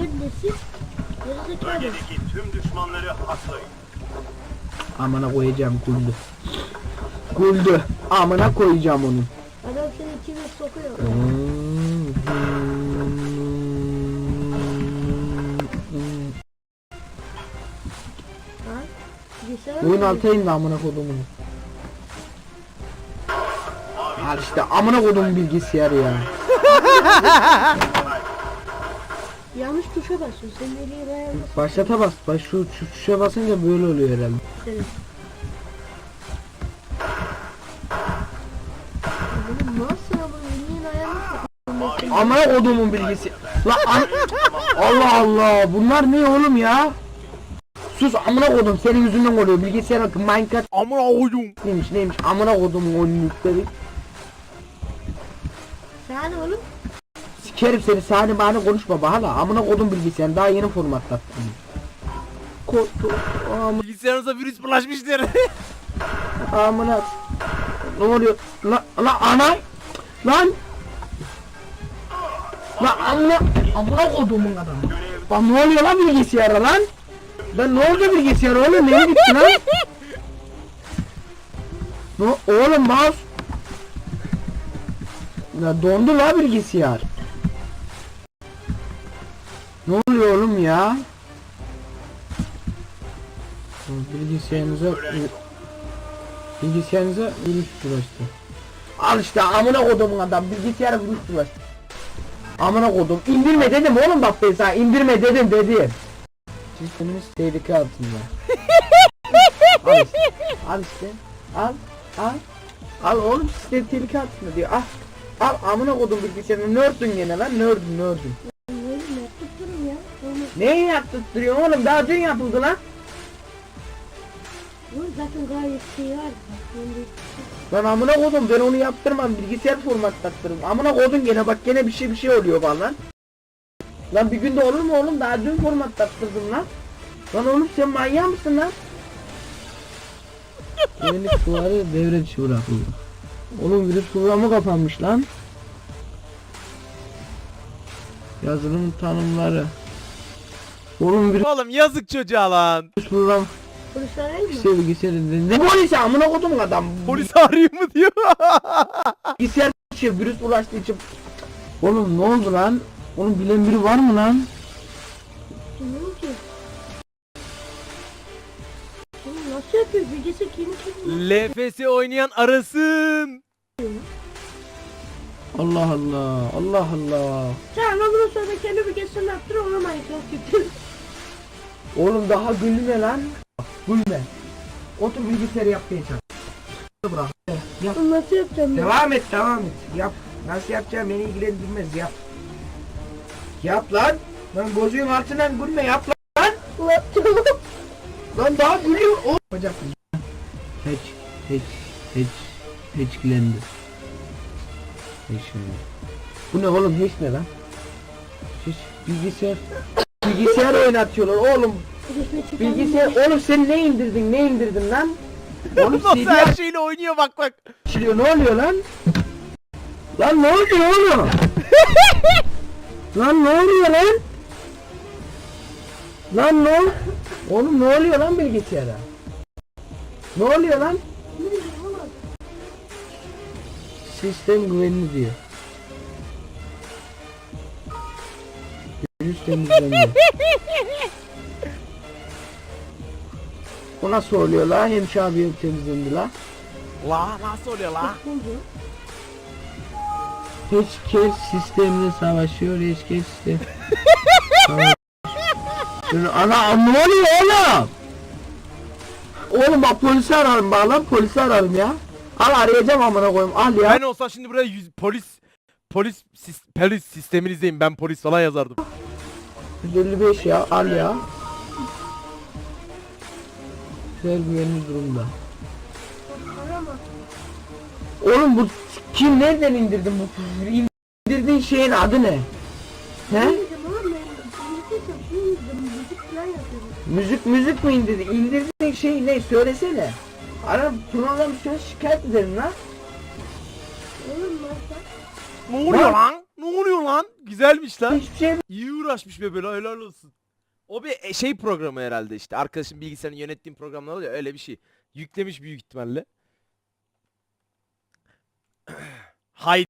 Gerizekalı. Bölgedeki tüm düşmanları haklayın. Amına koyacağım güldü. Güldü. Amına koyacağım onu. Adam seni içine sokuyor. Ha? Bilgisayar Oyun mı? altı indi amına kodumun. Al işte amına kodum bilgisayarı ya. Yanlış tuşa basıyorsun. Senin eliye dayanmaz. Başlata bas. Baş şu, şu tuşa basınca böyle oluyor herhalde. senin. Oğlum nasıl ya bu eliye dayanmaz? Amına kodumun bilgisayarı. La an- Allah Allah. Bunlar ne oğlum ya? Sus amına kodum senin yüzünden oluyor. Bilgisayar akı Minecraft Amına koydum. neymiş neymiş amına kodum oyun yükleri. Sen oğlum. Sikerim seni sahne bahane konuşma bana hala. Amına kodum bilgisayarı daha yeni formatlattım. Korktu. Amına Bilgisayarınıza virüs bulaşmıştır. amına. Ne oluyor? La la ana. Lan. La amına. Amına kodumun adamı. Lan ne oluyor lan bilgisayara lan? Lan ne oldu bilgisayara oğlum neye gitti lan? Ne oğlum mouse Ya dondu la bilgisayar. Ne oluyor oğlum ya? Bilgisayarınıza Bilgisayarınıza virüs bulaştı. Al işte amına kodumun adam bilgisayara virüs bulaştı. Amına kodum indirme dedim oğlum bak ben sana indirme dedim dedim. Sisteminiz tehlike altında. al işte. Al işte. Al. Al. Al oğlum sistem tehlike altında diyor. Al. Al amına kodum bilgisayarını nördün gene lan nördün nördün. Neyi yaptırtıyorsun oğlum daha dün yapıldı lan. oğlum zaten gayet şey var. Lan amına kodum ben onu yaptırmam bilgisayar formatlattırım. Amına kodum gene bak gene bir şey bir şey oluyor bana lan. Lan bir günde olur mu oğlum daha dün formatlattırdım lan. Lan oğlum sen manyak mısın lan? Güvenlik duvarı devre dışı bırakıldı. Oğlum virüs programı kapanmış lan. Yazılım tanımları. Oğlum virüs Oğlum yazık çocuğa lan. program Polis arayayım mı? işte bilgisayarı ne polisi amına kodum adam. Polis arıyor mu diyor. Bilgisayar şey virüs ulaştığı için. Oğlum ne oldu lan? Oğlum bilen biri var mı lan? Bilmiyorum ki. Oğlum nasıl yapıyor? Bilgisi kim? LFS oynayan arasın. Allah Allah. Allah Allah. Sen ama bundan sonra kendi bilgisayarını yaptır ona Minecraft. Oğlum daha gülme lan. Gülme. Otur bilgisayarı yapmaya çalış. Bırak. Yap. Nasıl yapacağım? Devam et devam et. Yap. Nasıl yapacağım beni ilgilendirmez yap. Yap lan. Lan bozuğun altından gülme yap lan. Lan daha gülüyor. O. Bacak. Hiç. Hiç. Hiç. Hiç gülendi. Hiç Bu ne oğlum hiç ne lan? Hiç bilgisayar. Bilgisayar oynatıyorlar oğlum. Bilgisayar oğlum sen ne indirdin ne indirdin lan? Oğlum Nasıl CD her şeyle oynuyor bak bak. açılıyor ne oluyor lan? Lan ne oluyor oğlum? lan ne oluyor lan? Lan ne ol? Oğlum ne oluyor lan bilgisayara? Ne oluyor lan? Sistem güvenli diyor. Temizleniyor. Bu nasıl oluyor la? Hem şabiye temizlendi la. La nasıl oluyor la? Hiç sistemle savaşıyor, hiç kez sistem. Ana ne oluyor oğlum? Oğlum bak polisi ararım bak lan polisi ararım ya. Al arayacağım amına koyayım al ya. Ben olsam şimdi buraya yüz, polis polis sis, polis sisteminizdeyim ben polis falan yazardım. 155 ya al ya. Güzel güvenli durumda. Arama. Oğlum bu kim nereden indirdin bu indirdiğin şeyin adı ne? He? Müzik. Müzik mi indirdin? İndirdiğin şey ne? Söylesene. Ara program şöyle şikayet ederim lan. Oğlum nasıl? Ne oluyor lan? Ne oluyor lan? Güzelmiş lan. Hiçbir şey İyi uğraşmış be böyle helal olsun. O bir e, şey programı herhalde işte. Arkadaşın bilgisayarını yönettiğim programlar oluyor öyle bir şey. Yüklemiş büyük ihtimalle. Hay